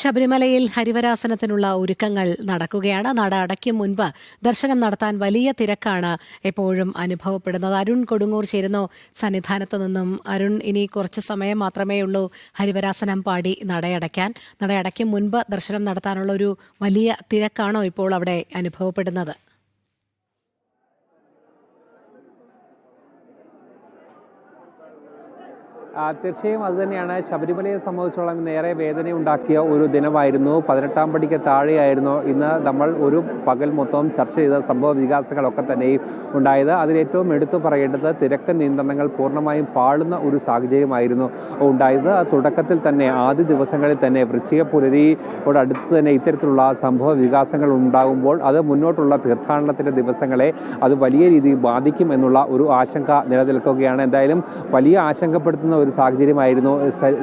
ശബരിമലയിൽ ഹരിവരാസനത്തിനുള്ള ഒരുക്കങ്ങൾ നടക്കുകയാണ്. നട അടയ്ക്കും മുൻപ് ദർശനം നടത്താൻ വലിയ തിരക്കാണ് എപ്പോഴും അനുഭവപ്പെടുന്നത്. അരുൺ കൊടുങ്ങൂർ ചേരുന്നു സന്നിധാനത്ത് നിന്നും. അരുൺ ഇനി കുറച്ച് സമയം മാത്രമേ ഉള്ളൂ ഹരിവരാസനം പാടി നടയടയ്ക്കാൻ. നടയടയ്ക്കും മുൻപ് ദർശനം നടത്താനുള്ള ഒരു വലിയ തിരക്കാണോ ഇപ്പോൾ അവിടെ അനുഭവപ്പെടുന്നത്? തീർച്ചയായും അതുതന്നെയാണ് ശബരിമലയെ സംബന്ധിച്ചോളം നേരെ വേദനയുണ്ടാക്കിയ ഒരു ദിനമായിരുന്നു. പതിനെട്ടാം പടിക്ക് താഴെയായിരുന്നു ഇന്ന് നമ്മൾ ഒരു പകൽ മൊത്തം ചർച്ച ചെയ്ത സംഭവ വികാസങ്ങളൊക്കെ തന്നെയും ഉണ്ടായത്. അതിലേറ്റവും എടുത്തു പറയേണ്ടത് തിരക്ക് നിയന്ത്രണങ്ങൾ പൂർണമായും പാളുന്ന ഒരു സാഹചര്യമായിരുന്നു ഉണ്ടായത്. തുടക്കത്തിൽ തന്നെ ആദ്യ ദിവസങ്ങളിൽ തന്നെ വൃശ്ചിക പുലരിയോട് അടുത്ത് തന്നെ ഇത്തരത്തിലുള്ള സംഭവ വികാസങ്ങൾ ഉണ്ടാകുമ്പോൾ അത് മുന്നോട്ടുള്ള തീർത്ഥാടനത്തിന്റെ ദിവസങ്ങളെ അത് വലിയ രീതിയിൽ ബാധിക്കും എന്നുള്ള ഒരു ആശങ്ക നിലനിൽക്കുകയാണ്. എന്തായാലും വലിയ ആശങ്കപ്പെടുത്തുന്ന ഒരു സാഹചര്യമായിരുന്നു.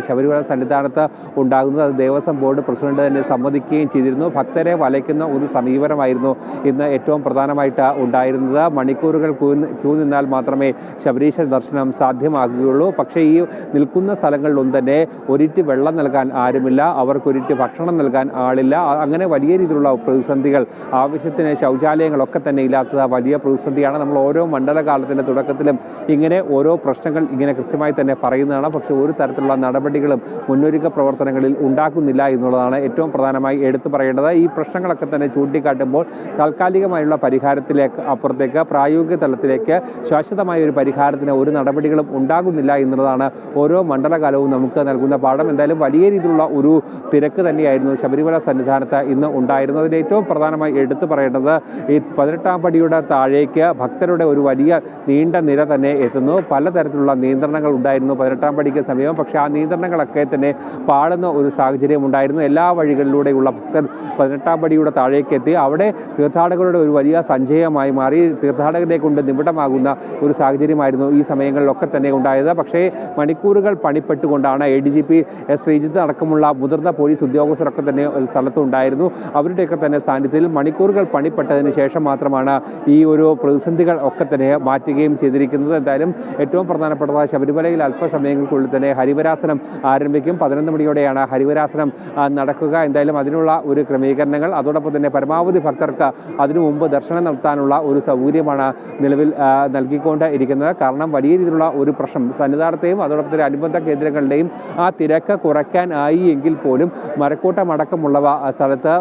ശബരിമല സന്നിധാനത്ത് ഉണ്ടാകുന്നത്. അത് ദേവസ്വം ബോർഡ് പ്രസിഡന്റ് തന്നെ സമ്മതിക്കുകയും ചെയ്തിരുന്നു. ഭക്തരെ വലയ്ക്കുന്ന ഒരു സമീപനമായിരുന്നു ഇന്ന് ഏറ്റവും പ്രധാനമായിട്ട് ഉണ്ടായിരുന്നത്. മണിക്കൂറുകൾ ക്യൂ നിന്നാൽ മാത്രമേ ശബരീശ്വര ദർശനം സാധ്യമാകുകയുള്ളൂ. പക്ഷേ ഈ നിൽക്കുന്ന സ്ഥലങ്ങളിലൊന്നും തന്നെ ഒരിറ്റ് വെള്ളം നൽകാൻ ആരുമില്ല. അവർക്കൊരിറ്റ് ഭക്ഷണം നൽകാൻ ആളില്ല. അങ്ങനെ വലിയ രീതിയിലുള്ള പ്രതിസന്ധികൾ ആവശ്യത്തിന് ശൗചാലയങ്ങളൊക്കെ തന്നെ ഇല്ലാത്തത് വലിയ പ്രതിസന്ധിയാണ്. നമ്മൾ ഓരോ മണ്ഡലകാലത്തിന്റെ തുടക്കത്തിലും ഇങ്ങനെ ഓരോ പ്രശ്നങ്ങൾ ഇങ്ങനെ കൃത്യമായി തന്നെ പറയുന്നതാണ് പക്ഷേ ഒരു തരത്തിലുള്ള നടപടികളും മുന്നൊരുക്ക പ്രവർത്തനങ്ങളിൽ ഉണ്ടാക്കുന്നില്ല എന്നുള്ളതാണ് ഏറ്റവും പ്രധാനമായി എടുത്തു പറയേണ്ടത്. ഈ പ്രശ്നങ്ങളൊക്കെ തന്നെ ചൂണ്ടിക്കാട്ടുമ്പോൾ താൽക്കാലികമായുള്ള പരിഹാരത്തിലേക്ക് അപ്പുറത്തേക്ക് പ്രായോഗിക തലത്തിലേക്ക് ശാശ്വതമായ ഒരു പരിഹാരത്തിന് ഒരു നടപടികളും ഉണ്ടാകുന്നില്ല എന്നുള്ളതാണ് ഓരോ മണ്ഡലകാലവും നമുക്ക് നൽകുന്ന പാഠം. എന്തായാലും വലിയ രീതിയിലുള്ള ഒരു തിരക്ക് തന്നെയായിരുന്നു ശബരിമല സന്നിധാനത്ത് ഇന്ന് ഉണ്ടായിരുന്നത്. ഏറ്റവും പ്രധാനമായി എടുത്തു പറയേണ്ടത് ഈ പതിനെട്ടാം പടിയുടെ താഴേക്ക് ഭക്തരുടെ ഒരു വലിയ നീണ്ട നിര തന്നെ എത്തുന്നു. പലതരത്തിലുള്ള നിയന്ത്രണങ്ങൾ ഉണ്ടായിരുന്നു പതിനെട്ടാം പടിക്ക് സമീപം. പക്ഷേ ആ നിയന്ത്രണങ്ങളൊക്കെ തന്നെ പാടുന്ന ഒരു സാഹചര്യം ഉണ്ടായിരുന്നു എല്ലാ വഴികളിലൂടെയുള്ള ഭക്തർ പതിനെട്ടാം പടിയുടെ താഴേക്ക് എത്തി. അവിടെ തീർത്ഥാടകരുടെ ഒരു വലിയ സഞ്ചയമായി മാറി. തീർത്ഥാടകരെ കൊണ്ട് നിമിടമാകുന്ന ഒരു സാഹചര്യമായിരുന്നു ഈ സമയങ്ങളിലൊക്കെ തന്നെ ഉണ്ടായത്. പക്ഷേ മണിക്കൂറുകൾ പണിപ്പെട്ടുകൊണ്ടാണ് A D G P S Sreejith അടക്കമുള്ള മുതിർന്ന പോലീസ് ഉദ്യോഗസ്ഥരൊക്കെ തന്നെ ഒരു സ്ഥലത്തുണ്ടായിരുന്നു അവരുടെയൊക്കെ തന്നെ സാന്നിധ്യത്തിൽ മണിക്കൂറുകൾ പണിപ്പെട്ടതിന് ശേഷം മാത്രമാണ് ഈ ഒരു പ്രതിസന്ധികൾ ഒക്കെ തന്നെ മാറ്റുകയും ചെയ്തിരിക്കുന്നത്. എന്തായാലും ഏറ്റവും പ്രധാനപ്പെട്ടത് ശബരിമലയിൽ അല്പസമയങ്ങൾക്കുള്ളിൽ തന്നെ ഹരിവരാസനം ആരംഭിക്കും. പതിനൊന്ന് മണിയോടെയാണ് ഹരിവരാസനം നടക്കുക. എന്തായാലും അതിനുള്ള ഒരു ക്രമീകരണങ്ങൾ അതോടൊപ്പം തന്നെ പരമാവധി ഭക്തർക്ക് അതിനു മുമ്പ് ദർശനം നടത്താനുള്ള ഒരു സൗകര്യമാണ് നിലവിൽ നൽകിക്കൊണ്ട് ഇരിക്കുന്നത് കാരണം വലിയ രീതിയിലുള്ള ഒരു പ്രശ്നം സന്നിധാനത്തെയും അതോടൊപ്പം തന്നെ അനുബന്ധ കേന്ദ്രങ്ങളുടെയും ആ തിരക്ക് കുറയ്ക്കാൻ ആയി എങ്കിൽ പോലും മരക്കൂട്ടം അടക്കമുള്ളവ സ്ഥലത്ത്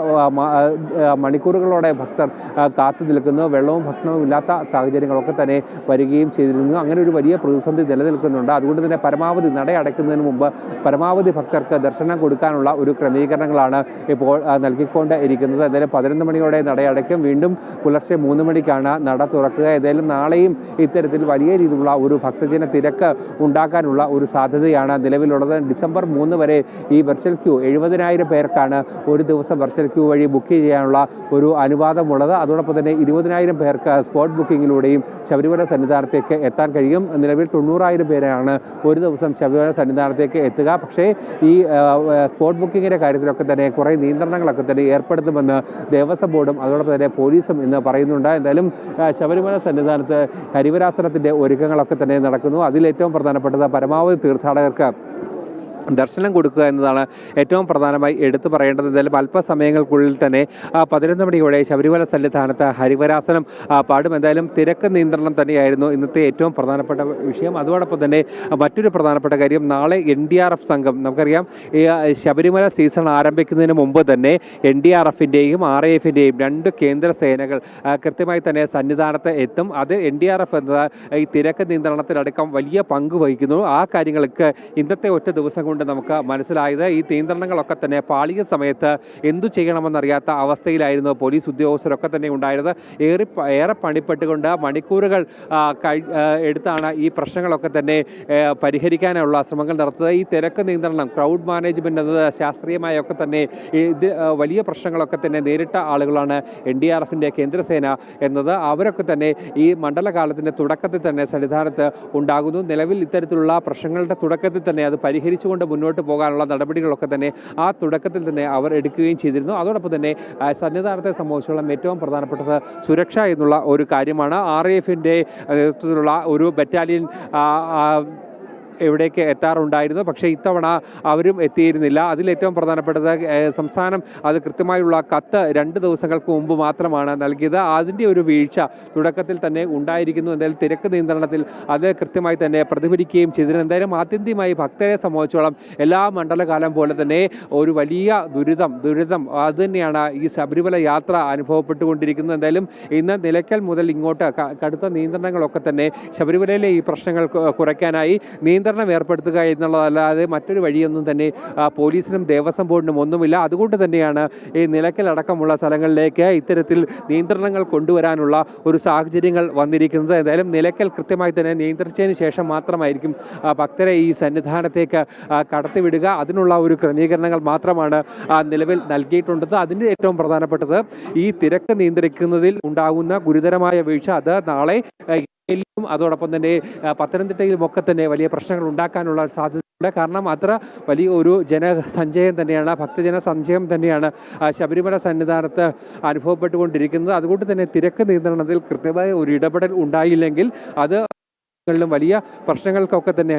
മണിക്കൂറുകളോടെ ഭക്തർ കാത്തു നിൽക്കുന്നു. വെള്ളവും ഭക്ഷണവും ഇല്ലാത്ത സാഹചര്യങ്ങളൊക്കെ തന്നെ വരികയും ചെയ്തിരുന്നു. അങ്ങനെ ഒരു വലിയ പ്രതിസന്ധി നിലനിൽക്കുന്നുണ്ട്. അതുകൊണ്ട് തന്നെ പരമാവധി നട അടയ്ക്കുന്നതിന് മുമ്പ് പരമാവധി ഭക്തർക്ക് ദർശനം കൊടുക്കാനുള്ള ഒരു ക്രമീകരണങ്ങളാണ് ഇപ്പോൾ നൽകിക്കൊണ്ട് ഇരിക്കുന്നത് എന്തായാലും പതിനൊന്ന് മണിയോടെ നട അടയ്ക്കും വീണ്ടും പുലർച്ചെ മൂന്ന് മണിക്കാണ് നട തുറക്കുക. ഏതായാലും നാളെയും ഇത്തരത്തിൽ വലിയ രീതിയിലുള്ള ഒരു ഭക്തജന തിരക്ക് ഉണ്ടാക്കാനുള്ള ഒരു സാധ്യതയാണ് നിലവിലുള്ളത്. ഡിസംബർ മൂന്ന് വരെ ഈ വെർച്വൽ ക്യൂ എഴുപതിനായിരം പേർക്കാണ് ഒരു ദിവസം വെർച്വൽ ക്യൂ വഴി ബുക്ക് ചെയ്യാനുള്ള ഒരു അനുവാദമുള്ളത്. അതോടൊപ്പം തന്നെ ഇരുപതിനായിരം പേർക്ക് സ്പോട്ട് ബുക്കിങ്ങിലൂടെയും ശബരിമല സന്നിധാനത്തേക്ക് എത്താൻ കഴിയും. നിലവിൽ തൊണ്ണൂറായിരം പേരാണ് ഒരു ദിവസം ശബരിമല സന്നിധാനത്തേക്ക് എത്തുക. പക്ഷേ ഈ സ്പോട്ട് ബുക്കിങ്ങിന്റെ കാര്യത്തിലൊക്കെ തന്നെ കുറേ നിയന്ത്രണങ്ങളൊക്കെ തന്നെ ഏർപ്പെടുത്തുമെന്ന് ദേവസ്വം ബോർഡും അതോടൊപ്പം തന്നെ പോലീസും ഇന്ന് പറയുന്നുണ്ട്. എന്തായാലും ശബരിമല സന്നിധാനത്ത് ഹരിവരാസനത്തിന്റെ ഒരുക്കങ്ങളൊക്കെ തന്നെ നടക്കുന്നു. അതിലേറ്റവും പ്രധാനപ്പെട്ടത് പരമാവധി തീർത്ഥാടകർക്ക് ദർശനം കൊടുക്കുക എന്നതാണ് ഏറ്റവും പ്രധാനമായി എടുത്തു പറയേണ്ടത്. എന്തായാലും അല്പസമയങ്ങൾക്കുള്ളിൽ തന്നെ പതിനൊന്ന് മണിയോടെ ശബരിമല സന്നിധാനത്ത് ഹരിവരാസനം പാടും. എന്തായാലും തിരക്ക് നിയന്ത്രണം തന്നെയായിരുന്നു ഇന്നത്തെ ഏറ്റവും പ്രധാനപ്പെട്ട വിഷയം. അതോടൊപ്പം തന്നെ മറ്റൊരു പ്രധാനപ്പെട്ട കാര്യം നാളെ എൻ ഡി ആർ എഫ് സംഘം നമുക്കറിയാം ശബരിമല സീസൺ ആരംഭിക്കുന്നതിന് മുമ്പ് തന്നെ എൻ ഡി ആർ എഫിന്റെയും ആർ ഐ എഫിന്റെയും രണ്ട് കേന്ദ്ര സേനകൾ കൃത്യമായി തന്നെ സന്നിധാനത്ത് എത്തും. അത് എൻ ഡി ആർ എഫ് എന്നത് ഈ തിരക്ക് നിയന്ത്രണത്തിലടക്കം വലിയ പങ്ക് വഹിക്കുന്നു. ആ കാര്യങ്ങൾക്ക് ഇന്നത്തെ ഒറ്റ ദിവസം കൊണ്ട് നമുക്ക് മനസ്സിലായത് ഈ നിയന്ത്രണങ്ങളൊക്കെ തന്നെ പാളിക സമയത്ത് എന്തു ചെയ്യണമെന്നറിയാത്ത അവസ്ഥയിലായിരുന്നു പോലീസ് ഉദ്യോഗസ്ഥരൊക്കെ തന്നെ ഉണ്ടായിരുന്നത്. ഏറെ ഏറെ പണിപ്പെട്ടുകൊണ്ട് മണിക്കൂറുകൾ എടുത്താണ് ഈ പ്രശ്നങ്ങളൊക്കെ തന്നെ പരിഹരിക്കാനുള്ള ശ്രമങ്ങൾ നടത്തുന്നത്. ഈ തിരക്ക് നിയന്ത്രണം ക്രൗഡ് മാനേജ്മെന്റ് എന്നത് ശാസ്ത്രീയമായൊക്കെ തന്നെ ഇത് വലിയ പ്രശ്നങ്ങളൊക്കെ തന്നെ നേരിട്ട ആളുകളാണ് എൻ ഡി ആർ എഫിന്റെ കേന്ദ്രസേന എന്നത്. അവരൊക്കെ തന്നെ ഈ മണ്ഡലകാലത്തിന്റെ തുടക്കത്തിൽ തന്നെ സന്നിധാനത്ത് ഉണ്ടാകുന്നു. നിലവിൽ ഇത്തരത്തിലുള്ള പ്രശ്നങ്ങളുടെ തുടക്കത്തിൽ തന്നെ അത് പരിഹരിച്ചുകൊണ്ട് മുന്നോട്ട് പോകാനുള്ള നടപടികളൊക്കെ തന്നെ ആ തുടക്കത്തിൽ തന്നെ അവർ എടുക്കുകയും ചെയ്തിരുന്നു. അതോടൊപ്പം തന്നെ സന്നിധാനത്തെ സംബന്ധിച്ചോളം ഏറ്റവും പ്രധാനപ്പെട്ടത് സുരക്ഷ എന്നുള്ള ഒരു കാര്യമാണ്. ആർ എഫിന്റെ നേതൃത്വത്തിലുള്ള ഒരു ബറ്റാലിയൻ ഇവിടേക്ക് എത്താറുണ്ടായിരുന്നു. പക്ഷേ ഇത്തവണ അവരും എത്തിയിരുന്നില്ല. അതിലേറ്റവും പ്രധാനപ്പെട്ടത് സംസ്ഥാനം അത് കൃത്യമായുള്ള കത്ത് രണ്ട് ദിവസങ്ങൾക്ക് മുമ്പ് മാത്രമാണ് നൽകിയത്. അതിന്റെ ഒരു വീഴ്ച തുടക്കത്തിൽ തന്നെ ഉണ്ടായിരിക്കുന്നു. എന്തായാലും തിരക്ക് നിയന്ത്രണത്തിൽ അത് കൃത്യമായി തന്നെ പ്രതിഫലിക്കുകയും ചെയ്തിരുന്നു. എന്തായാലും ആത്യന്തികമായി ഭക്തരെ സംബന്ധിച്ചോളം എല്ലാ മണ്ഡലകാലം പോലെ തന്നെ ഒരു വലിയ ദുരിതം ദുരിതം അത് തന്നെയാണ് ഈ ശബരിമല യാത്ര അനുഭവപ്പെട്ടുകൊണ്ടിരിക്കുന്നത്. എന്തായാലും ഇന്ന് നിലയ്ക്കൽ മുതൽ ഇങ്ങോട്ട് കടുത്ത നിയന്ത്രണങ്ങളൊക്കെ തന്നെ ശബരിമലയിലെ ഈ പ്രശ്നങ്ങൾ കുറയ്ക്കാനായി നിയന്ത്രണം ഏർപ്പെടുത്തുക എന്നുള്ളതല്ലാതെ മറ്റൊരു വഴിയൊന്നും തന്നെ പോലീസിനും ദേവസ്വം ബോർഡിനും ഒന്നുമില്ല. അതുകൊണ്ട് തന്നെയാണ് ഈ നിലയ്ക്കലടക്കമുള്ള സ്ഥലങ്ങളിലേക്ക് ഇത്തരത്തിൽ നിയന്ത്രണങ്ങൾ കൊണ്ടുവരാനുള്ള ഒരു സാഹചര്യങ്ങൾ വന്നിരിക്കുന്നത്. എന്തായാലും നിലയ്ക്കൽ കൃത്യമായി തന്നെ നിയന്ത്രിച്ചതിന് ശേഷം മാത്രമായിരിക്കും ഭക്തരെ ഈ സന്നിധാനത്തേക്ക് കടത്തിവിടുക. അതിനുള്ള ഒരു ക്രമീകരണങ്ങൾ മാത്രമാണ് നിലവിൽ നൽകിയിട്ടുള്ളത്. അതിന്റെ ഏറ്റവും പ്രധാനപ്പെട്ടത് ഈ തിരക്ക് നിയന്ത്രിക്കുന്നതിൽ ഉണ്ടാകുന്ന ഗുരുതരമായ വീഴ്ച. അത് നാളെ അതോടൊപ്പം തന്നെ പത്തനംതിട്ടയിലും ഒക്കെ തന്നെ വലിയ പ്രശ്നങ്ങൾ ഉണ്ടാക്കാനുള്ള സാധ്യതയുണ്ട്. കാരണം അത്ര വലിയ ഒരു ജനസഞ്ചയം തന്നെയാണ് ഭക്തജന സഞ്ചയം തന്നെയാണ് ശബരിമല സന്നിധാനത്ത് അനുഭവപ്പെട്ടുകൊണ്ടിരിക്കുന്നത്. അതുകൊണ്ട് തന്നെ തിരക്ക് നിയന്ത്രണത്തിൽ കൃത്യമായ ഒരു ഇടപെടൽ ഉണ്ടായില്ലെങ്കിൽ അത് വലിയ പ്രശ്നങ്ങൾക്കൊക്കെ തന്നെ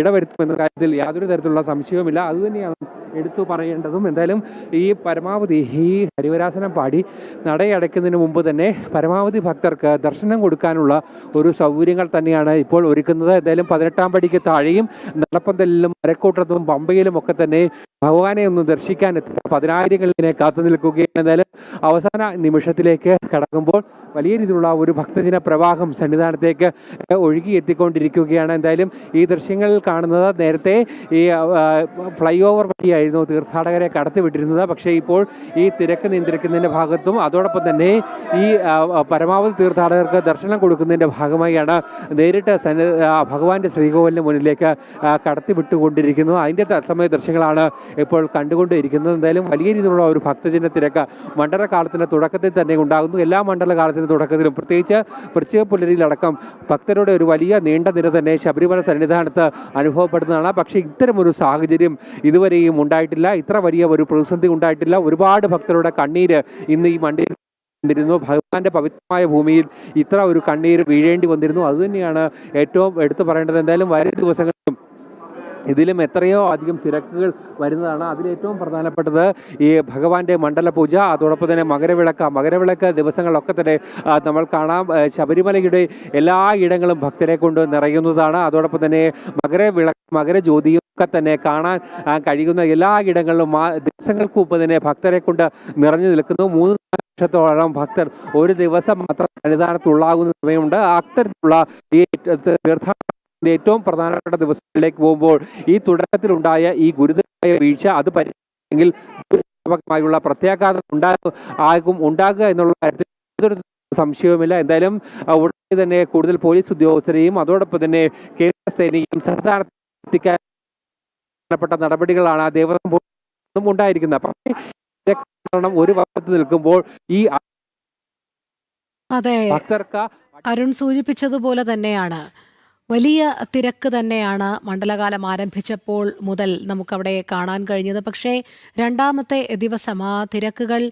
ഇടവരുത്തുമെന്ന കാര്യത്തിൽ യാതൊരു തരത്തിലുള്ള സംശയവുമില്ല. അതുതന്നെയാണ് എടുത്തു പറയേണ്ടതും. എന്തായാലും ഈ പരമാവധി ഈ ഹരിവരാസനം പാടി നടയടയ്ക്കുന്നതിന് മുമ്പ് തന്നെ പരമാവധി ഭക്തർക്ക് ദർശനം കൊടുക്കാനുള്ള ഒരു സൗകര്യങ്ങൾ തന്നെയാണ് ഇപ്പോൾ ഒരുക്കുന്നത്. എന്തായാലും പതിനെട്ടാം പടിക്ക് താഴെയും നടപ്പന്തലിലും മരക്കൂട്ടത്തും പമ്പയിലും ഒക്കെ തന്നെ ഭഗവാനെ ഒന്ന് ദർശിക്കാൻ എത്തുന്ന പതിനായിരങ്ങളിനെ കാത്തു നിൽക്കുകയും അവസാന നിമിഷത്തിലേക്ക് കടക്കുമ്പോൾ വലിയ രീതിയിലുള്ള ഒരു ഭക്തജന പ്രവാഹം സന്നിധാനത്തേക്ക് ഒഴുകി എത്തിക്കൊണ്ടിരിക്കുകയാണ് എന്തായാലും ഈ ദൃശ്യങ്ങളിൽ കാണുന്നത് നേരത്തെ ഈ ഫ്ലൈ ഓവർ വഴിയായിരുന്നു തീർത്ഥാടകരെ കടത്തിവിട്ടിരുന്നത് പക്ഷേ ഇപ്പോൾ ഈ തിരക്ക് നിയന്ത്രിക്കുന്നതിന്റെ ഭാഗത്തും അതോടൊപ്പം തന്നെ ഈ പരമാവധി തീർത്ഥാടകർക്ക് ദർശനം കൊടുക്കുന്നതിന്റെ ഭാഗമായാണ് നേരിട്ട് സന്നി ഭഗവാന്റെ ശ്രീകോവിലിന് മുന്നിലേക്ക് കടത്തിവിട്ടുകൊണ്ടിരിക്കുന്നത് അതിന്റെ തത്സമയ ദൃശ്യങ്ങളാണ് ഇപ്പോൾ കണ്ടുകൊണ്ടിരിക്കുന്നത് എന്തായാലും വലിയ രീതിയിലുള്ള ഒരു ഭക്തജന തിരക്ക് മണ്ഡലകാലത്തിന്റെ തുടക്കത്തിൽ തന്നെ ഉണ്ടാകുന്നു. എല്ലാ മണ്ഡലകാലത്തിന്റെ തുടക്കത്തിലും പ്രത്യേകിച്ച് പ്രത്യേക പുലരിയിലടക്കം ഭക്തരുടെ ഒരു വലിയ നീണ്ട നിര തന്നെ ശബരിമല സന്നിധാനത്ത് അനുഭവപ്പെടുന്നതാണ്. പക്ഷേ ഇത്തരമൊരു സാഹചര്യം ഇതുവരെയും ഉണ്ടായിട്ടില്ല. ഇത്ര വലിയ ഒരു പ്രതിസന്ധി ഉണ്ടായിട്ടില്ല. ഒരുപാട് ഭക്തരുടെ കണ്ണീര് ഇന്ന് ഈ മണ്ടിയിൽ ിരുന്നു ഭഗവാന്റെ പവിത്രമായ ഭൂമിയിൽ ഇത്ര ഒരു കണ്ണീര് വീഴേണ്ടി വന്നിരുന്നു. അതുതന്നെയാണ് ഏറ്റവും എടുത്തു പറയേണ്ടത്. എന്തായാലും വരും ദിവസങ്ങളിലും ഇതിലും എത്രയോ അധികം തിരക്കുകൾ വരുന്നതാണ്. അതിലേറ്റവും പ്രധാനപ്പെട്ടത് ഈ ഭഗവാന്റെ മണ്ഡല പൂജ അതോടൊപ്പം തന്നെ മകരവിളക്ക്. മകരവിളക്ക് ദിവസങ്ങളിലൊക്കെ തന്നെ നമ്മൾ കാണാം. ശബരിമലയുടെ എല്ലാ ഇടങ്ങളും ഭക്തരെ കൊണ്ട് നിറയുന്നതാണ്. അതോടൊപ്പം തന്നെ മകരവിളക്ക് മകരജ്യോതിയും ഒക്കെ തന്നെ കാണാൻ കഴിയുന്ന എല്ലാ ഇടങ്ങളിലും ദിവസങ്ങൾക്ക് മുമ്പ് തന്നെ ഭക്തരെ കൊണ്ട് നിറഞ്ഞു നിൽക്കുന്നു. മൂന്ന് ലക്ഷത്തോളം ഭക്തർ ഒരു ദിവസം മാത്രം സന്നിധാനത്തുള്ളാകുന്ന സമയമുണ്ട്. അത്തരത്തിലുള്ള ഈ തീർത്ഥാടനത്തിന്റെ ഏറ്റവും പ്രധാനപ്പെട്ട ദിവസങ്ങളിലേക്ക് പോകുമ്പോൾ ഈ തുടക്കത്തിലുണ്ടായ ഈ ഗുരുതരമായ വീഴ്ച അത് പരിഹരിച്ചെങ്കിൽ ദുരിതാത്മകമായുള്ള പ്രത്യാഘാതം ഉണ്ടാകും ആകും ഉണ്ടാകുക എന്നുള്ള കാര്യത്തിൽ സംശയവുമില്ല. എന്തായാലും ഉടനെ തന്നെ കൂടുതൽ പോലീസ് ഉദ്യോഗസ്ഥരെയും അതോടൊപ്പം തന്നെ കേന്ദ്ര സേനയും സന്നിധാനത്തെത്തിക്കാൻ നടപടികളാണ് ആ ദേവസ്വം ബോർഡും ഉണ്ടായിരിക്കുന്നത്. പക്ഷേ കാരണം ഒരു വർഷത്ത് നിൽക്കുമ്പോൾ ഈ അതെ. അരുൺ സൂചിപ്പിച്ചതുപോലെ തന്നെയാണ്. വലിയ തിരക്ക് തന്നെയാണ് മണ്ഡലകാലം ആരംഭിച്ചപ്പോൾ മുതൽ നമുക്കവിടെ കാണാൻ കഴിഞ്ഞത്. പക്ഷേ രണ്ടാമത്തെ ദിവസം ആ തിരക്കുകൾ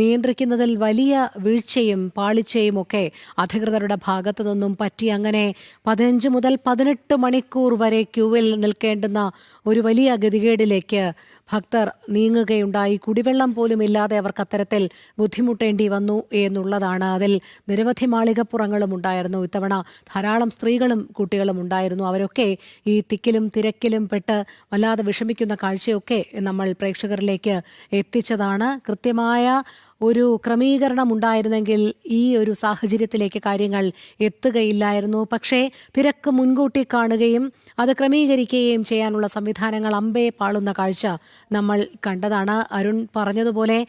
നിയന്ത്രിക്കുന്നതിൽ വലിയ വീഴ്ചയും പാളിച്ചയും ഒക്കെ അധികൃതരുടെ ഭാഗത്തു നിന്നും പറ്റി. അങ്ങനെ പതിനഞ്ച് മുതൽ പതിനെട്ട് മണിക്കൂർ വരെ ക്യൂവിൽ നിൽക്കേണ്ടുന്ന ഒരു വലിയ ഗതികേടിലേക്ക് ഭക്തർ നീങ്ങുകയുണ്ടായി. കുടിവെള്ളം പോലും ഇല്ലാതെ അവർക്ക് അത്തരത്തിൽ ബുദ്ധിമുട്ടേണ്ടി വന്നു എന്നുള്ളതാണ്. അതിൽ നിരവധി മാളികപ്പുറങ്ങളും ഉണ്ടായിരുന്നു. ഇത്തവണ ധാരാളം സ്ത്രീകളും കുട്ടികളും ഉണ്ടായിരുന്നു. അവരൊക്കെ ഈ തിക്കിലും തിരക്കിലും പെട്ട് വല്ലാതെ വിഷമിക്കുന്ന കാഴ്ചയൊക്കെ നമ്മൾ പ്രേക്ഷകരിലേക്ക് എത്തിച്ചതാണ്. കൃത്യമായ ഒരു ക്രമീകരണം ഉണ്ടായിരുന്നെങ്കിൽ ഈ ഒരു സാഹചര്യത്തിലേക്ക് കാര്യങ്ങൾ എത്തുകയില്ലായിരുന്നു. പക്ഷേ തിരക്ക് മുൻകൂട്ടി കാണുകയും അത് ക്രമീകരിക്കുകയും ചെയ്യാനുള്ള സംവിധാനങ്ങൾ അമ്പേ പാളുന്ന കാഴ്ച നമ്മൾ കണ്ടതാണ്. അരുൺ പറഞ്ഞതുപോലെ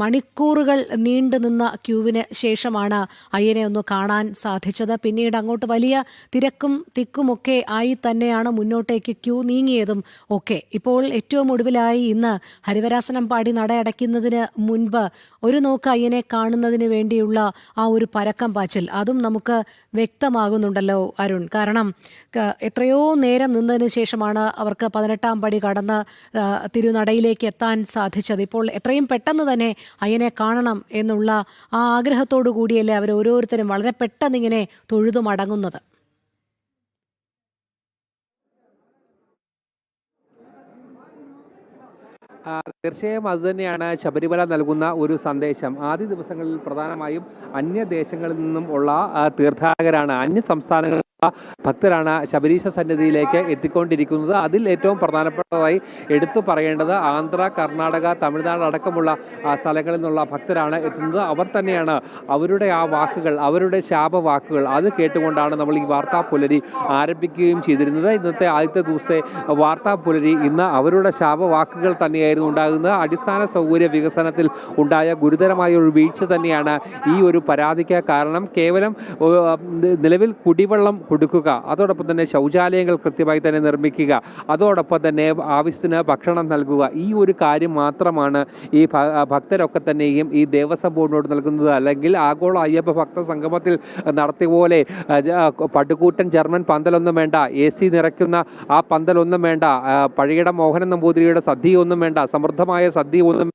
മണിക്കൂറുകൾ നീണ്ടു നിന്ന ക്യൂവിന് ശേഷമാണ് അയ്യനെ ഒന്ന് കാണാൻ സാധിച്ചത്. പിന്നീട് അങ്ങോട്ട് വലിയ തിരക്കും തിക്കുമൊക്കെ ആയി തന്നെയാണ് മുന്നോട്ടേക്ക് ക്യൂ നീങ്ങിയതും ഒക്കെ. ഇപ്പോൾ ഏറ്റവും ഒടുവിലായി ഇന്ന് ഹരിവരാസനം പാടി നടയടയ്ക്കുന്നതിന് മുൻപ് ഒരു നോക്ക് അയ്യനെ കാണുന്നതിന് വേണ്ടിയുള്ള ആ ഒരു പരക്കം പാച്ചിൽ. അതും നമുക്ക് വ്യക്തമാകുന്നുണ്ടല്ലോ അരുൺ. കാരണം എത്രയോ നേരം നിന്നതിന് ശേഷമാണ് അവർക്ക് പതിനെട്ടാം പടി കടന്ന് തിരുനടയിലേക്ക് എത്താൻ സാധിച്ചത്. ഇപ്പോൾ എത്രയും പെട്ടെന്ന് തന്നെ അയ്യനെ കാണണം എന്നുള്ള ആ ആഗ്രഹത്തോടു കൂടിയല്ലേ അവർ ഓരോരുത്തരും വളരെ പെട്ടെന്നിങ്ങനെ തൊഴുതു മടങ്ങുന്നത്. തീർച്ചയായും അതുതന്നെയാണ് ശബരിമല നൽകുന്ന ഒരു സന്ദേശം. ആദ്യ ദിവസങ്ങളിൽ പ്രധാനമായും അന്യദേശങ്ങളിൽ നിന്നും ഉള്ള തീർത്ഥാടകരാണ് അന്യ സംസ്ഥാനങ്ങളിൽ ഭക്തരാണ് ശബരീശ സന്നിധിയിലേക്ക് എത്തിക്കൊണ്ടിരിക്കുന്നത്. അതിൽ ഏറ്റവും പ്രധാനപ്പെട്ടതായി എടുത്തു പറയേണ്ടത് ആന്ധ്ര കർണാടക തമിഴ്നാട് അടക്കമുള്ള സ്ഥലങ്ങളിൽ നിന്നുള്ള ഭക്തരാണ് എത്തുന്നത്. അവർ തന്നെയാണ് അവരുടെ ആ വാക്കുകൾ അവരുടെ ശാപവാക്കുകൾ. അത് കേട്ടുകൊണ്ടാണ് നമ്മൾ ഈ വാർത്താ പുലരി ആരംഭിക്കുകയും ചെയ്തിരുന്നത്. ഇന്നത്തെ ആദ്യത്തെ ദിവസത്തെ വാർത്താ പുലരി ഇന്ന് അവരുടെ ശാപവാക്കുകൾ തന്നെയായിരുന്നു ഉണ്ടാകുന്നത്. അടിസ്ഥാന സൗകര്യ വികസനത്തിൽ ഉണ്ടായ ഗുരുതരമായ ഒരു വീഴ്ച തന്നെയാണ് ഈ ഒരു പരാതിക്ക് കാരണം. കേവലം നിലവിൽ കുടിവെള്ളം കൊടുക്കുക. അതോടൊപ്പം തന്നെ ശൗചാലയങ്ങൾ കൃത്യമായി തന്നെ നിർമ്മിക്കുക. അതോടൊപ്പം തന്നെ ആവശ്യത്തിന് ഭക്ഷണം നൽകുക. ഈ ഒരു കാര്യം മാത്രമാണ് ഈ ഭക്തരൊക്കെ തന്നെയും ഈ ദേവസ്വം ബോർഡിനോട് നൽകുന്നത്. അല്ലെങ്കിൽ ആഗോള അയ്യപ്പ ഭക്ത സംഗമത്തിൽ നടത്തിയ പോലെ പടുകൂട്ടൻ ജർമ്മൻ പന്തലൊന്നും വേണ്ട. എ സി നിറയ്ക്കുന്ന ആ പന്തലൊന്നും വേണ്ട. പഴയട മോഹനൻ നമ്പൂതിരിയുടെ സദ്യ ഒന്നും വേണ്ട. സമൃദ്ധമായ സദ്യ ഒന്നും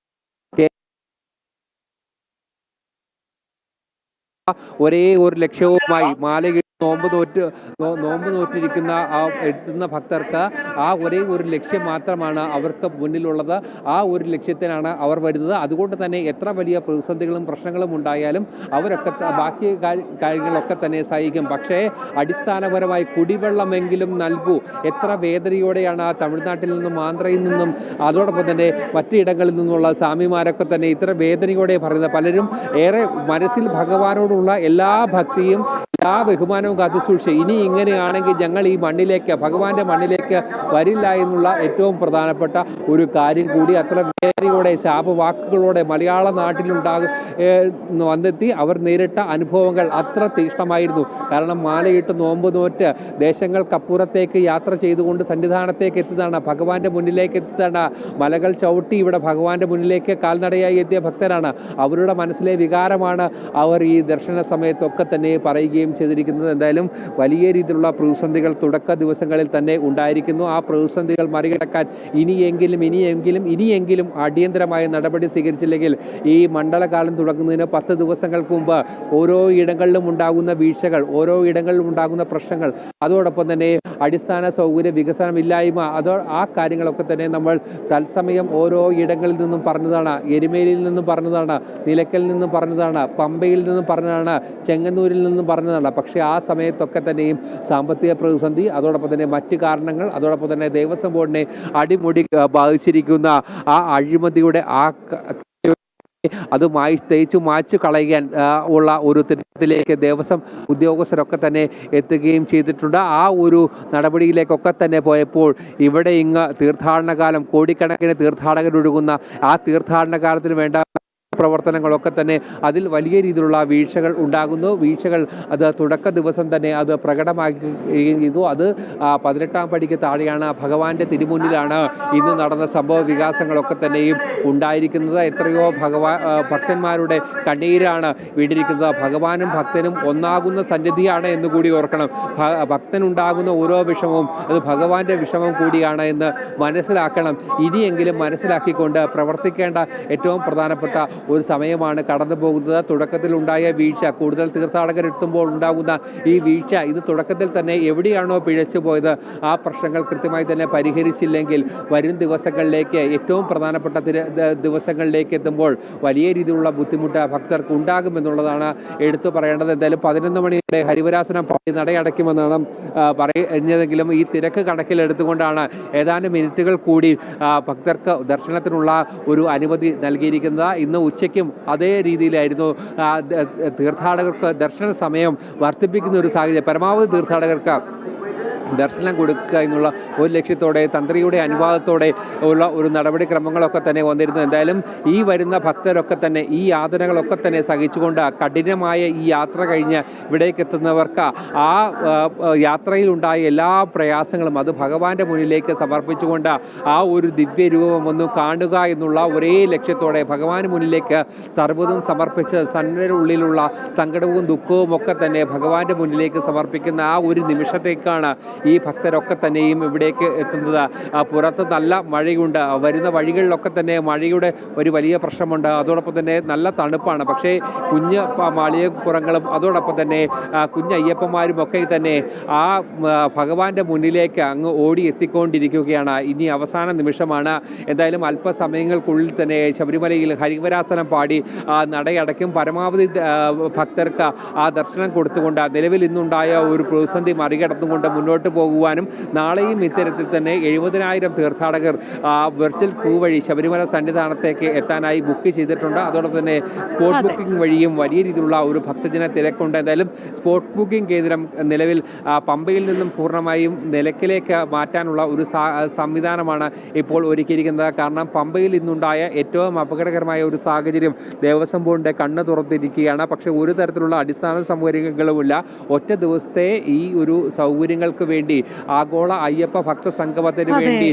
ഒരേ ഒരു ലക്ഷ്യവുമായി മാലയിട്ട് നോമ്പ് നോറ്റ് നോമ്പ് നോറ്റിരിക്കുന്ന ആ എത്തുന്ന ഭക്തർക്ക് ആ ഒരേ ഒരു ലക്ഷ്യം മാത്രമാണ് അവർക്ക് മുന്നിലുള്ളത്. ആ ഒരു ലക്ഷ്യത്തിനാണ് അവർ വരുന്നത്. അതുകൊണ്ട് തന്നെ എത്ര വലിയ പ്രതിസന്ധികളും പ്രശ്നങ്ങളും ഉണ്ടായാലും അവരൊക്കെ ബാക്കി കാര്യങ്ങളൊക്കെ തന്നെ സഹായിക്കും പക്ഷേ അടിസ്ഥാനപരമായി കുടിവെള്ളമെങ്കിലും നൽകൂ. എത്ര വേദനയോടെയാണ് തമിഴ്നാട്ടിൽ നിന്നും ആന്ധ്രയിൽ നിന്നും അതോടൊപ്പം തന്നെ മറ്റിടങ്ങളിൽ നിന്നുള്ള സ്വാമിമാരൊക്കെ തന്നെ ഇത്ര വേദനയോടെ പറയുന്നത്. പലരും ഏറെ മനസ്സിൽ ഭഗവാനോടുള്ള എല്ലാ ഭക്തിയും എല്ലാ ബഹുമാനവും കാത്തു സൂക്ഷിച്ച്. ഇനി ഇങ്ങനെയാണെങ്കിൽ ഞങ്ങൾ ഈ മണ്ണിലേക്ക് ഭഗവാന്റെ മണ്ണിലേക്ക് വരില്ല എന്നുള്ള ഏറ്റവും പ്രധാനപ്പെട്ട ഒരു കാര്യം കൂടി അത്ര വേദനയോടെ ശാപവാക്കുകളോടെ മലയാള നാട്ടിലുണ്ടാകും വന്നെത്തി അവർ നേരിട്ട അനുഭവങ്ങൾ അത്ര തീക്ഷ്ണമായിരുന്നു കാരണം മാലയിട്ട് നോമ്പ് നോറ്റ് ദേശങ്ങൾക്കപ്പുറത്തേക്ക് യാത്ര ചെയ്തുകൊണ്ട് സന്നിധാനത്തേക്ക് എത്തുന്നതാണ് ഭഗവാന്റെ മുന്നിലേക്ക് എത്തുന്നതാണ് മലകൾ ചവിട്ടി ഇവിടെ ഭഗവാന്റെ മുന്നിലേക്ക് കാൽനടയായി എത്തിയ ഭക്തരാണ്. അവരുടെ മനസ്സിലെ വികാരമാണ് അവർ ഈ ദർശന സമയത്തൊക്കെ തന്നെ പറയുകയും ചെയ്തിരിക്കുന്നത്. എന്തായാലും വലിയ രീതിയിലുള്ള പ്രതിസന്ധികൾ തുടക്ക ദിവസങ്ങളിൽ തന്നെ ഉണ്ടായിരിക്കുന്നു. ആ പ്രതിസന്ധികൾ മറികടക്കാൻ ഇനിയെങ്കിലും ഇനിയെങ്കിലും ഇനിയെങ്കിലും അടിയന്തരമായ നടപടി സ്വീകരിച്ചില്ലെങ്കിൽ ഈ മണ്ഡലകാലം തുടങ്ങുന്നതിന് പത്ത് ദിവസങ്ങൾക്ക് മുമ്പ് ഓരോ ഇടങ്ങളിലും ഉണ്ടാകുന്ന വീഴ്ചകൾ ഓരോ ഇടങ്ങളിലും ഉണ്ടാകുന്ന പ്രശ്നങ്ങൾ അതോടൊപ്പം തന്നെ അടിസ്ഥാന സൗകര്യ വികസനമില്ലായ്മ അതോ ആ കാര്യങ്ങളൊക്കെ തന്നെ നമ്മൾ തത്സമയം ഓരോ ഇടങ്ങളിൽ നിന്നും പറഞ്ഞതാണ്. എരുമേലിയിൽ നിന്നും പറഞ്ഞതാണ് നിലയ്ക്കൽ നിന്നും പറഞ്ഞതാണ് പമ്പയിൽ നിന്നും പറഞ്ഞതാണ് ചെങ്ങന്നൂരിൽ നിന്നും പറഞ്ഞതാണ്. പക്ഷേ ആ സമയത്തൊക്കെ തന്നെയും സാമ്പത്തിക പ്രതിസന്ധി അതോടൊപ്പം തന്നെ മറ്റ് കാരണങ്ങൾ അതോടൊപ്പം തന്നെ ദേവസ്വം ബോർഡിനെ അടിമുടി ബാധിച്ചിരിക്കുന്ന ആ അഴിമതിയുടെ ആ അത് മായി തേച്ചു മാച്ചു കളയാൻ ഉള്ള ഒരു തിരത്തിലേക്ക് ദേവസ്വം ഉദ്യോഗസ്ഥരൊക്കെ തന്നെ എത്തുകയും ചെയ്തിട്ടുണ്ട്. ആ ഒരു നടപടിയിലേക്കൊക്കെ തന്നെ പോയപ്പോൾ ഇവിടെ ഇങ്ങ് തീർത്ഥാടന കാലം കോടിക്കണക്കിന് തീർത്ഥാടകരൊഴുകുന്ന ആ തീർത്ഥാടന കാലത്തിന് വേണ്ട പ്രവർത്തനങ്ങളൊക്കെ തന്നെ അതിൽ വലിയ രീതിയിലുള്ള വീഴ്ചകൾ ഉണ്ടാകുന്നു. വീഴ്ചകൾ അത് തുടക്ക ദിവസം തന്നെ അത് പ്രകടമാക്കുകയും ചെയ്തു. അത് പതിനെട്ടാം പടിക്ക് താഴെയാണ് ഭഗവാന്റെ തിരുമുന്നിലാണ് ഇന്ന് നടന്ന സംഭവ വികാസങ്ങളൊക്കെ തന്നെയും ഉണ്ടായിരിക്കുന്നത്. എത്രയോ ഭഗവാൻ ഭക്തന്മാരുടെ കണ്ണീരാണ് വീണ്ടിരിക്കുന്നത് ഭഗവാനും ഭക്തനും ഒന്നാകുന്ന സന്നിധിയാണ് എന്ന് കൂടി ഓർക്കണം. ഭക്തനുണ്ടാകുന്ന ഓരോ വിഷമവും അത് ഭഗവാന്റെ വിഷമം കൂടിയാണ് എന്ന് മനസ്സിലാക്കണം. ഇനിയെങ്കിലും മനസ്സിലാക്കിക്കൊണ്ട് പ്രവർത്തിക്കേണ്ട ഏറ്റവും പ്രധാനപ്പെട്ട ഒരു സമയമാണ് കടന്നു പോകുന്നത്. തുടക്കത്തിൽ ഉണ്ടായ വീഴ്ച കൂടുതൽ തീർത്ഥാടകരെത്തുമ്പോൾ ഉണ്ടാകുന്ന ഈ വീഴ്ച ഇത് തുടക്കത്തിൽ തന്നെ എവിടെയാണോ പിഴച്ചു പോയത്? ആ പ്രശ്നങ്ങൾ കൃത്യമായി തന്നെ പരിഹരിച്ചില്ലെങ്കിൽ വരും ദിവസങ്ങളിലേക്ക് ഏറ്റവും പ്രധാനപ്പെട്ട ദിവസങ്ങളിലേക്ക് എത്തുമ്പോൾ വലിയ രീതിയിലുള്ള ബുദ്ധിമുട്ട് ഭക്തർക്ക് ഉണ്ടാകുമെന്നുള്ളതാണ് എടുത്തു പറയേണ്ടത്. എന്തായാലും പതിനൊന്ന് മണിയുടെ ഹരിവരാസനം പാടി നടയടയ്ക്കുമെന്നാണ് ആ, പറയുന്നതെങ്കിലും ഈ തിരക്ക് കണക്കിലെടുത്തുകൊണ്ടാണ് ഏതാനും മിനിറ്റുകൾ കൂടി ഭക്തർക്ക് ദർശനത്തിനുള്ള ഒരു അനുമതി നൽകിയിരിക്കുന്നത്. ഇന്ന് ഉച്ചയ്ക്കും അതേ രീതിയിലായിരുന്നു തീർത്ഥാടകർക്ക് ദർശന സമയം വർദ്ധിപ്പിക്കുന്ന ഒരു സാഹചര്യം. പരമാവധി തീർത്ഥാടകർക്ക് ദർശനം കൊടുക്കുക എന്നുള്ള ഒരു ലക്ഷ്യത്തോടെ തന്ത്രിയുടെ അനുവാദത്തോടെ ഉള്ള ഒരു നടപടിക്രമങ്ങളൊക്കെ തന്നെ വന്നിരുന്നു. എന്തായാലും ഈ വരുന്ന ഭക്തരൊക്കെ തന്നെ ഈ യാതനകളൊക്കെ തന്നെ സഹിച്ചുകൊണ്ട് കഠിനമായ ഈ യാത്ര കഴിഞ്ഞ് ഇവിടേക്ക് എത്തുന്നവർക്ക് ആ യാത്രയിലുണ്ടായ എല്ലാ പ്രയാസങ്ങളും അത് ഭഗവാന്റെ മുന്നിലേക്ക് സമർപ്പിച്ചുകൊണ്ട് ആ ഒരു ദിവ്യരൂപം ഒന്ന് കാണുക എന്നുള്ള ഒരേ ലക്ഷ്യത്തോടെ ഭഗവാന് മുന്നിലേക്ക് സർവതും സമർപ്പിച്ച് സന്നരുടെ ഉള്ളിലുള്ള സങ്കടവും ദുഃഖവും ഒക്കെ തന്നെ ഭഗവാന്റെ മുന്നിലേക്ക് സമർപ്പിക്കുന്ന ആ ഒരു നിമിഷത്തേക്കാണ് ഈ ഭക്തരൊക്കെ തന്നെയും ഇവിടേക്ക് എത്തുന്നത്. ആ, പുറത്ത് നല്ല മഴയുണ്ട്. വരുന്ന വഴികളിലൊക്കെ തന്നെ മഴയുടെ ഒരു വലിയ പ്രശ്നമുണ്ട്. അതോടൊപ്പം തന്നെ നല്ല തണുപ്പാണ്. പക്ഷേ കുഞ്ഞ് മാളികപ്പുറങ്ങളും അതോടൊപ്പം തന്നെ കുഞ്ഞ് അയ്യപ്പന്മാരും ഒക്കെ തന്നെ ആ ഭഗവാന്റെ മുന്നിലേക്ക് അങ്ങ് ഓടി എത്തിക്കൊണ്ടിരിക്കുകയാണ്. ഇനി അവസാന നിമിഷമാണ്. എന്തായാലും അല്പസമയങ്ങൾക്കുള്ളിൽ തന്നെ ശബരിമലയിൽ ഹരിവരാസനം പാടി നടയടയ്ക്കും. പരമാവധി ഭക്തർക്ക് ആ ദർശനം കൊടുത്തുകൊണ്ട് നിലവിൽ ഇന്നുണ്ടായ ഒരു പ്രതിസന്ധി മറികടന്നുകൊണ്ട് മുന്നോട്ട് പോകുവാനും നാളെയും ഇത്തരത്തിൽ തന്നെ എഴുപതിനായിരം തീർത്ഥാടകർ ആ, വെർച്വൽ ക്യൂ വഴി ശബരിമല സന്നിധാനത്തേക്ക് എത്താനായി ബുക്ക് ചെയ്തിട്ടുണ്ട്. അതോടൊപ്പം തന്നെ സ്പോട്ട് ബുക്കിംഗ് വഴിയും വലിയ രീതിയിലുള്ള ഒരു ഭക്തജന തിരക്കുണ്ട്. എന്തായാലും സ്പോട്ട് ബുക്കിംഗ് കേന്ദ്രം നിലവിൽ പമ്പയിൽ നിന്നും പൂർണമായും നിലക്കിലേക്ക് മാറ്റാനുള്ള ഒരു സംവിധാനമാണ് ഇപ്പോൾ ഒരുക്കിയിരിക്കുന്നത്. കാരണം പമ്പയിൽ ഇന്നുണ്ടായ ഏറ്റവും അപകടകരമായ ഒരു സാഹചര്യം ദേവസ്വം ബോർഡിന്റെ കണ്ണ് തുറന്നിരിക്കുകയാണ്. പക്ഷേ ഒരു തരത്തിലുള്ള അടിസ്ഥാന സൗകര്യങ്ങളുമില്ല ഒറ്റ ദിവസത്തെ ഈ ഒരു സൗകര്യങ്ങൾക്ക് വേണ്ടി ആഗോള അയ്യപ്പ ഭക്ത സംഗമത്തിന് വേണ്ടി